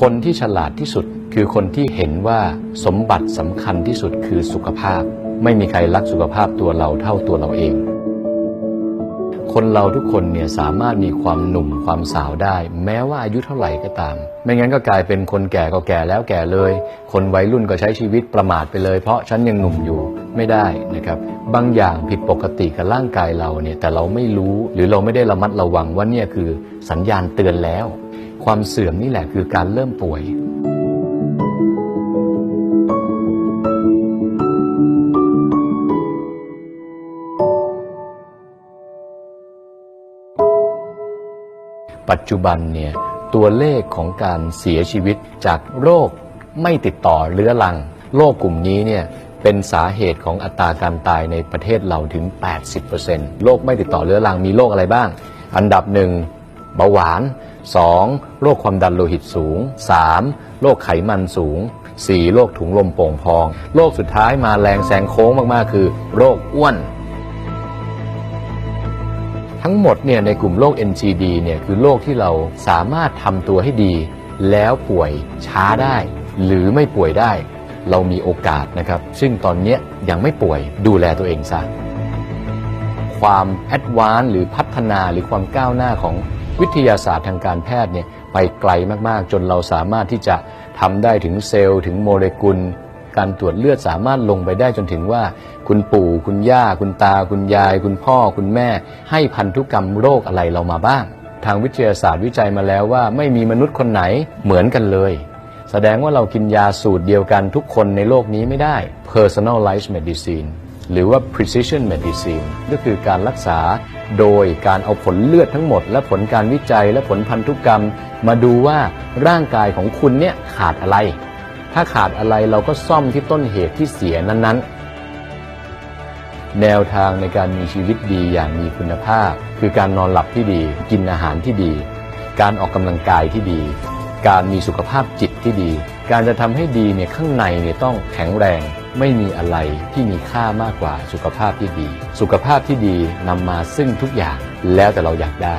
คนที่ฉลาดที่สุดคือคนที่เห็นว่าสมบัติสำคัญที่สุดคือสุขภาพ ไม่มีใครรักสุขภาพตัวเราเท่าตัวเราเอง คนเราทุกคนเนี่ยสามารถมีความหนุ่มความสาวได้ แม้ว่าอายุเท่าไหร่ก็ตาม ไม่งั้นก็กลายเป็นคนแก่ก็แก่แล้วแก่เลย คนวัยรุ่นก็ใช้ชีวิตประมาทไปเลย เพราะฉันยังหนุ่มอยู่ไม่ได้นะครับบางอย่างผิดปกติกับร่างกายเราเนี่ยแต่เราไม่รู้หรือเราไม่ได้ระมัดระวังว่าเนี่ยคือสัญญาณเตือนแล้ว ความเสื่อมนี่แหละคือการเริ่มป่วย ปัจจุบันเนี่ยตัวเลขของการเสียชีวิตจากโรคไม่ติดต่อเรื้อรัง โรคกลุ่มนี้เนี่ยเป็นสาเหตุของอัตราการตายในประเทศเราถึง 80%โรคไม่ติดต่อเรื้อรังมีโรคอะไรบ้าง อันดับหนึ่งเบาหวาน 2. โรคความดันโลหิตสูง 3. โรคไขมันสูง 4. โรคถุงลมโป่งพอง โรคสุดท้ายมาแรงแซงโค้งมาก ๆ คือ โรคอ้วน ทั้งหมดเนี่ยในกลุ่มโรค NCD เนี่ยคือโรคที่เราสามารถทำตัวให้ดี แล้วป่วยช้าได้ หรือไม่ป่วยได้ เรามีโอกาสนะครับ ซึ่งตอนนี้ยยังไม่ป่วยดูแลตัวเองซะความแอดวานซ์หรือพัฒนาหรือความก้าวหน้าของวิทยาศาสตร์ทางการแพทย์เนี่ยไปไกลมากๆ จนเราสามารถที่จะทำได้ถึงเซลล์ ถึงโมเลกุล การตรวจเลือดสามารถลงไปได้จนถึงว่า คุณปู่คุณย่า คุณตา คุณยาย คุณพ่อ คุณแม่ ให้พันธุกรรมโรคอะไรเรามาบ้าง ทางวิทยาศาสตร์วิจัยมาแล้วว่า ไม่มีมนุษย์คนไหนเหมือนกันเลย แสดงว่าเรากินยาสูตรเดียวกันทุกคนในโลกนี้ไม่ได้ personalized medicine หรือว่า precision medicine ก็คือการรักษาโดยการเอาผลเลือดทั้งหมด และผลการวิจัยและผลพันธุกรรม มาดูว่าร่างกายของคุณเนี่ยขาดอะไร ถ้าขาดอะไรเราก็ซ่อมที่ต้นเหตุที่เสียนั้นๆ แนวทางในการมีชีวิตดีอย่างมีคุณภาพ คือการนอนหลับที่ดี กินอาหารที่ดี การออกกำลังกายที่ดี การมีสุขภาพจิตที่ดี การจะทำให้ดีเนี่ยข้างในเนี่ยต้องแข็งแรง ไม่มีอะไรที่มีค่ามากกว่าสุขภาพที่ดี สุขภาพที่ดีนำมาซึ่งทุกอย่างแล้วแต่เราอยากได้